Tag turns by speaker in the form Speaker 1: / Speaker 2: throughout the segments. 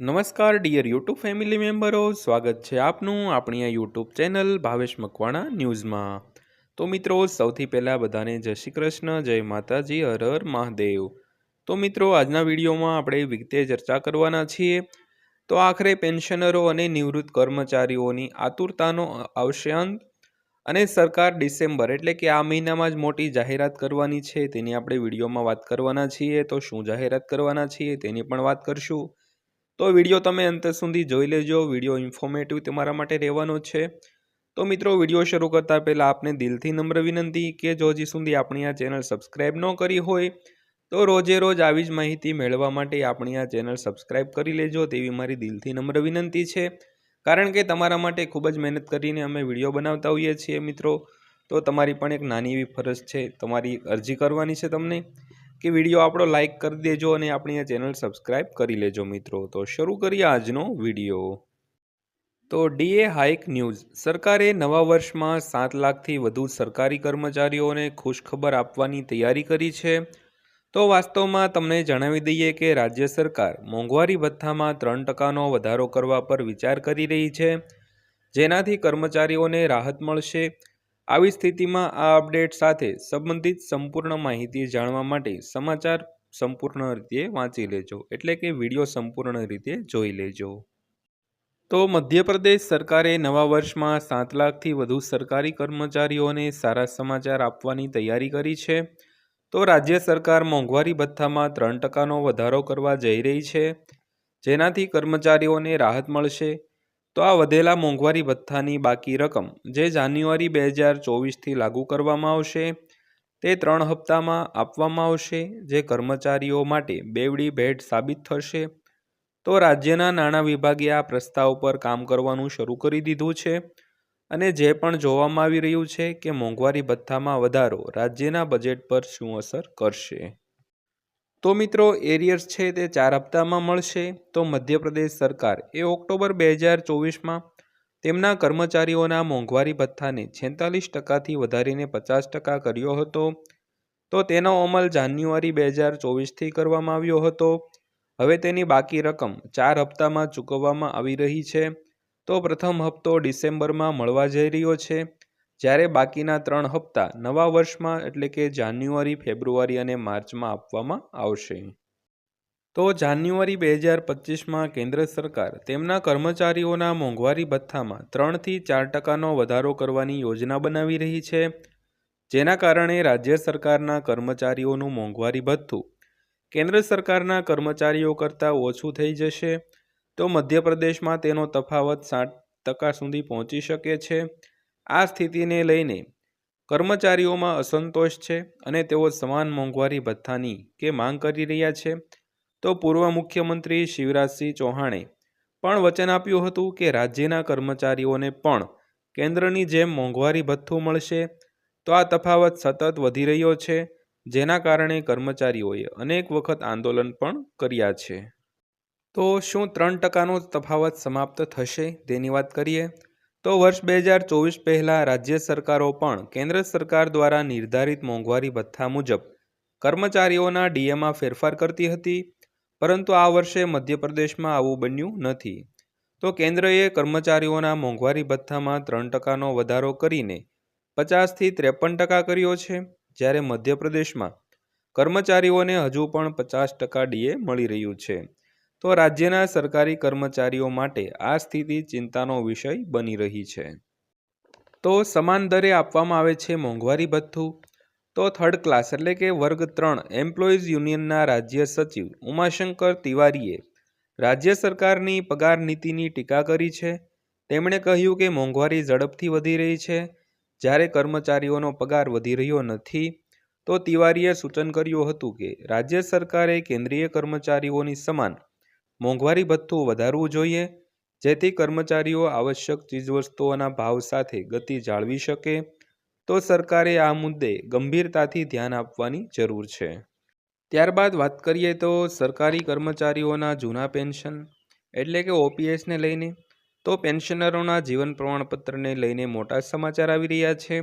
Speaker 1: નમસ્કાર dear YouTube family મેમ્બરો સ્વાગત છે આપનું આપણી આ યુટ્યુબ ચેનલ ભાવેશ મકવાણા ન્યૂઝમાં. તો મિત્રો, સૌથી પહેલાં બધાને જય શ્રી કૃષ્ણ, જય માતાજી, હર હર મહાદેવ. તો મિત્રો, આજના વિડીયોમાં આપણે વિગતે ચર્ચા કરવાના છીએ. તો આખરે પેન્શનરો અને નિવૃત્ત કર્મચારીઓની આતુરતાનો આવશે અંત અને સરકાર ડિસેમ્બર એટલે કે આ મહિનામાં જ મોટી જાહેરાત કરવાની છે, તેની આપણે વિડીયોમાં વાત કરવાના છીએ. તો શું જાહેરાત કરવાના છીએ તેની પણ વાત કરશું. તો વીડિયો તમે અંત સુધી જોઈ લેજો. વીડિયો ઇન્ફોર્મેટિવ તમારા માટે રહેવાનો છે. તો મિત્રો, વીડિયો શરૂ કરતાં પહેલાં આપને દિલથી નમ્ર વિનંતી કે જો હજી સુધી આપણી આ ચેનલ સબસ્ક્રાઈબ ન કરી હોય, તો રોજે રોજ આવી જ માહિતી મેળવવા માટે આપણી આ ચેનલ સબસ્ક્રાઈબ કરી લેજો. તેવી મારી દિલથી નમ્ર વિનંતી છે. કારણ કે તમારા માટે ખૂબ જ મહેનત કરીને અમે વીડિયો બનાવતા હોઈએ છીએ મિત્રો. તો તમારી પણ એક નાની એવી ફરજ છે. તમારી અરજી કરવાની છે તમને. કે વીડિયો આપણો લાઇક કરી દેજો અને આપણી આ ચેનલ સબસ્ક્રાઈબ કરી લેજો મિત્રો. તો શરૂ કરીએ આજનો વીડિયો. તો ડીએ હાઇક ન્યૂઝ. સરકારે નવા વર્ષમાં સાત લાખથી વધુ સરકારી કર્મચારીઓને ખુશખબર આપવાની તૈયારી કરી છે. તો વાસ્તવમાં તમને જણાવી દઈએ કે રાજ્ય સરકાર મોંઘવારી ભથ્થામાં ત્રણ ટકાનો વધારો કરવા પર વિચાર કરી રહી છે. જેનાથી કર્મચારીઓને રાહત મળશે. આવી સ્થિતિમાં આ અપડેટ સાથે સંબંધિત સંપૂર્ણ માહિતી જાણવા માટે સમાચાર સંપૂર્ણ રીતે વાંચી લેજો. એટલે કે વીડિયો સંપૂર્ણ રીતે જોઈ લેજો. તો મધ્યપ્રદેશ સરકારે નવા વર્ષમાં સાત લાખથી વધુ સરકારી કર્મચારીઓને સારા સમાચાર આપવાની તૈયારી કરી છે. તો રાજ્ય સરકાર મોંઘવારી ભથ્થામાં ત્રણ ટકાનો વધારો કરવા જઈ રહી છે. જેનાથી કર્મચારીઓને રાહત મળશે. તો આ વધેલા મોંઘવારી ભથ્થાની બાકી રકમ, જે જાન્યુઆરી બે હજાર ચોવીસથી લાગુ કરવામાં આવશે, તે ત્રણ હપ્તામાં આપવામાં આવશે, જે કર્મચારીઓ માટે બેવડી ભેટ સાબિત થશે. તો રાજ્યના નાણાં વિભાગે આ પ્રસ્તાવ પર કામ કરવાનું શરૂ કરી દીધું છે અને જે પણ જોવામાં આવી રહ્યું છે કે મોંઘવારી ભથ્થામાં વધારો રાજ્યના બજેટ પર શું અસર કરશે. તો મિત્રો એરિયર્સ છે તે ચાર હપ્તામાં મળશે. તો મધ્યપ્રદેશ સરકાર એ ઓક્ટોબર બે હજાર ચોવીસમાં તેમના કર્મચારીઓના મોંઘવારી ભથ્થાને છેતાલીસ ટકાથી વધારીને પચાસ ટકા કર્યો હતો. તો તેનો અમલ જાન્યુઆરી બે હજાર ચોવીસથી કરવામાં આવ્યો હતો. હવે તેની બાકી રકમ ચાર હપ્તામાં ચૂકવવામાં આવી રહી છે. તો પ્રથમ હપ્તો ડિસેમ્બરમાં મળવા જઈ રહ્યો છે. જ્યારે બાકીના ત્રણ હપ્તા નવા વર્ષમાં એટલે કે જાન્યુઆરી, ફેબ્રુઆરી અને માર્ચમાં આપવામાં આવશે. તો જાન્યુઆરી બે હજાર પચીસમાં કેન્દ્ર સરકાર તેમના કર્મચારીઓના મોંઘવારી ભથ્થામાં ત્રણથી ચાર ટકાનો વધારો કરવાની યોજના બનાવી રહી છે. જેના કારણે રાજ્ય સરકારના કર્મચારીઓનું મોંઘવારી ભથ્થું કેન્દ્ર સરકારના કર્મચારીઓ કરતાં ઓછું થઈ જશે. તો મધ્યપ્રદેશમાં તેનો તફાવત સાઠ ટકા સુધી પહોંચી શકે છે. આ સ્થિતિને લઈને કર્મચારીઓમાં અસંતોષ છે અને તેઓ સમાન મોંઘવારી ભથ્થાની કે માંગ કરી રહ્યા છે. તો પૂર્વ મુખ્યમંત્રી શિવરાજસિંહ ચૌહાણે પણ વચન આપ્યું હતું કે રાજ્યના કર્મચારીઓને પણ કેન્દ્રની જેમ મોંઘવારી ભથ્થું મળશે. તો આ તફાવત સતત વધી રહ્યો છે, જેના કારણે કર્મચારીઓએ અનેક વખત આંદોલન પણ કર્યા છે. તો શું ત્રણ ટકાનો તફાવત સમાપ્ત થશે? તેની વાત કરીએ. તો વર્ષ બે હજાર ચોવીસ પહેલાં રાજ્ય સરકારો પણ કેન્દ્ર સરકાર દ્વારા નિર્ધારિત મોંઘવારી ભથ્થા મુજબ કર્મચારીઓના ડીએમાં ફેરફાર કરતી હતી, પરંતુ આ વર્ષે મધ્યપ્રદેશમાં આવું બન્યું નથી. તો કેન્દ્રએ કર્મચારીઓના મોંઘવારી ભથ્થામાં ત્રણ ટકાનો વધારો કરીને પચાસથી ત્રેપન ટકા કર્યો છે, જ્યારે મધ્યપ્રદેશમાં કર્મચારીઓને હજુ પણ પચાસ ટકા ડીએ મળી રહ્યું છે. તો રાજ્યના સરકારી કર્મચારીઓ માટે આ સ્થિતિ ચિંતાનો વિષય બની રહી છે. તો સમાન દરે આપવામાં આવે છે મોંઘવારી ભથ્થું. તો થર્ડ ક્લાસ એટલે કે વર્ગ ત્રણ એમ્પ્લોઈઝ યુનિયનના રાજ્ય સચિવ ઉમાશંકર તિવારીએ રાજ્ય સરકારની પગાર નીતિની ટીકા કરી છે. તેમણે કહ્યું કે મોંઘવારી ઝડપથી વધી રહી છે. જ્યારે કર્મચારીઓનો પગાર વધી રહ્યો નથી, તો તિવારીએ સૂચન કર્યું હતું કે રાજ્ય સરકારે કેન્દ્રીય કર્મચારીઓની સમાન મોંઘવારી ભથ્થું વધારવું જોઈએ, જેથી કર્મચારીઓ આવશ્યક ચીજવસ્તુઓના ભાવ સાથે ગતિ જાળવી શકે, તો સરકારે આ મુદ્દે ગંભીરતાથી ધ્યાન આપવાની જરૂર છે. ત્યારબાદ વાત કરીએ તો સરકારી કર્મચારીઓના જૂના પેન્શન, એટલે કે ઓપીએસને લઈને, તો પેન્શનરોના જીવન પ્રમાણપત્રને લઈને મોટા સમાચાર આવી રહ્યા છે.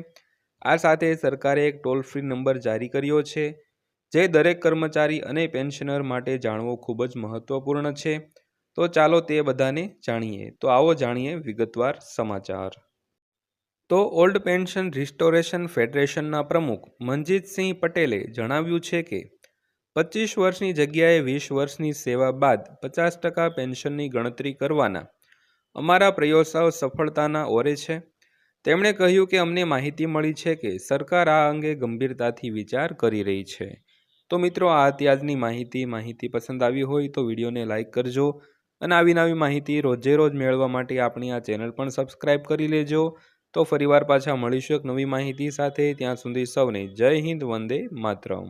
Speaker 1: આ સાથે સરકારે એક ટોલ ફ્રી નંબર જારી કર્યો છે જે દરેક કર્મચારી અને પેન્શનર માટે જાણવું ખૂબ જ મહત્ત્વપૂર્ણ છે. તો ચાલો તે બધાને જાણીએ. તો આવો જાણીએ વિગતવાર સમાચાર. તો ઓલ્ડ પેન્શન રિસ્ટોરેશન ફેડરેશનના પ્રમુખ મનજીતસિંહ પટેલે જણાવ્યું છે કે, પચીસ વર્ષની જગ્યાએ વીસ વર્ષની સેવા બાદ પચાસ ટકા પેન્શનની ગણતરી કરવાના અમારા પ્રયોસાઓ સફળતાના ઓરે છે. તેમણે કહ્યું કે અમને માહિતી મળી છે કે સરકાર આ અંગે ગંભીરતાથી વિચાર કરી રહી છે. તો મિત્રો, આ હતી માહિતી. માહિતી પસંદ આવી હોય તો વિડીયોને લાઇક કરજો અને આવી નવી માહિતી રોજે રોજ મેળવવા માટે આપણી આ ચેનલ પણ સબસ્ક્રાઇબ કરી લેજો. તો ફરીવાર પાછા મળીશું એક નવી માહિતી સાથે. ત્યાં સુધી સૌને જય હિન્દ, વંદે માતરમ.